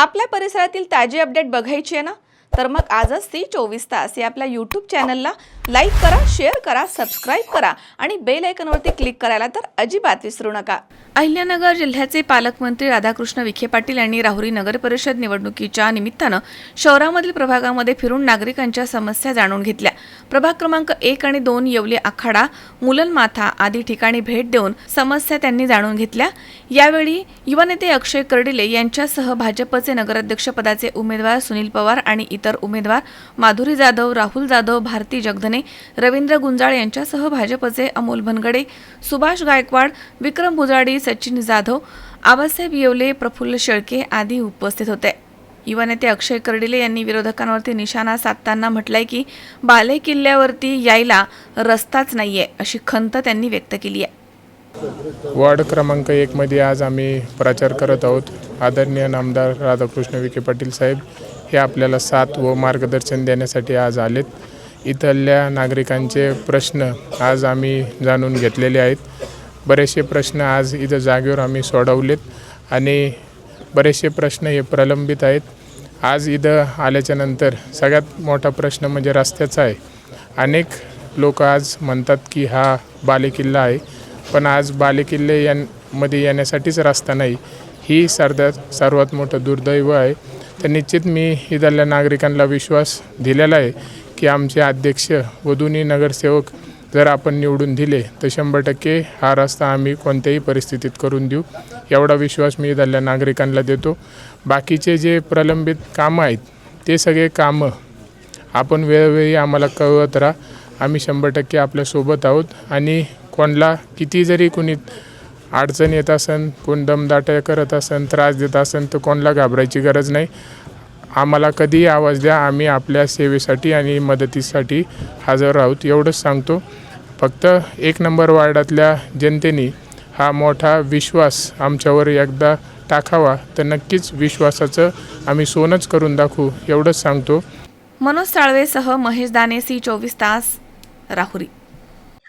आपल्या परिसरातील ताजी अपडेट बघायची आहे ना? तर मग आजच ती चोवीस तास या आपल्या यूट्यूब चॅनलला लाईक करा शेअर करा सबस्क्राईब करा आणि बेल आयकनवरती क्लिक करायला तर अजिबात विसरू नका. अहिल्यानगर जिल्ह्याचे पालकमंत्री राधाकृष्ण विखे पाटील यांनी राहुरी नगर परिषद निवडणुकीच्या निमित्तानं शहरामधील प्रभागामध्ये फिरून नागरिकांच्या समस्या जाणून घेतल्या. प्रभाग क्रमांक एक आणि दोन येवले आखाडा मुलनमाथा आदी ठिकाणी भेट देऊन समस्या त्यांनी जाणून घेतल्या. यावेळी युवा नेते अक्षय कर्डिले यांच्यासह भाजपचे नगराध्यक्षपदाचे उमेदवार सुनील पवार आणि इतर उमेदवार माधुरी जाधव राहुल जाधव भारती जगधने रवींद्र गुंजाळ यांच्यासह भाजपचे अमोल भनगडे सुभाष गायकवाड विक्रम भुजाडी सचिन जाधव आबासाहेब येवले प्रफुल्ल शेळके आदी उपस्थित होते. युवा नेते अक्षय कर्डिले यांनी विरोधकांवरती निशाणा साधताना म्हटलंय की बाले किल्ल्यावरती यायला रस्ताच नाहीये अशी खंत त्यांनी व्यक्त केली आहे वॉर्ड क्रमांक एकमध्ये आज आम्ही प्रचार करत आहोत. आदरणीय नामदार राधाकृष्ण विखे पाटील साहेब हे आपल्याला साथ व मार्गदर्शन देण्यासाठी आज आलेत. इथल्या नागरिकांचे प्रश्न आज आम्ही जाणून घेतलेले आहेत. बरेचसे प्रश्न आज इथं जागेवर आम्ही सोडवलेत आणि बरेचसे प्रश्न हे प्रलंबित आहेत. आज इथं आल्याच्यानंतर सगळ्यात मोठा प्रश्न म्हणजे रस्त्याचा आहे. अनेक लोक आज म्हणतात की हा बालेकिल्ला आहे. पण आज बालेकिल्ले यांमध्ये येण्यासाठीच रस्ता नाही. ही सर्वात सर्वात मोठं दुर्दैव आहे. तर निश्चित मी इथल्या नागरिकांना विश्वास दिलेला आहे की आमचे अध्यक्ष व दोन्ही नगरसेवक जर आपण निवडून दिले तर शंभर टक्के हा रस्ता आम्ही कोणत्याही परिस्थितीत करून देऊ. एवढा विश्वास मी झाल्या नागरिकांना देतो. बाकीचे जे प्रलंबित कामं आहेत ते सगळे कामं आपण वेळोवेळी आम्हाला कळवत राहा. आम्ही शंभर टक्के आपल्यासोबत आहोत आणि कोणाला किती जरी कुणी अडचण येत असेल कोण दमदाट करत असेल त्रास देत असेल तर कोणाला घाबरायची गरज नाही. आम्हाला कधीही आवाज द्या आम्ही आपल्या सेवेसाठी आणि मदतीसाठी हजर आहोत एवढंच सांगतो. फक्त एक नंबर वार्डातल्या जनतेने हा मोठा विश्वास आमच्यावर एकदा टाकावा तर नक्कीच विश्वासाचं आम्ही सोनच करून दाखवू एवढंच सांगतो. मनोज साळवेसह महेश दाने सी चोवीस तास राहुरी.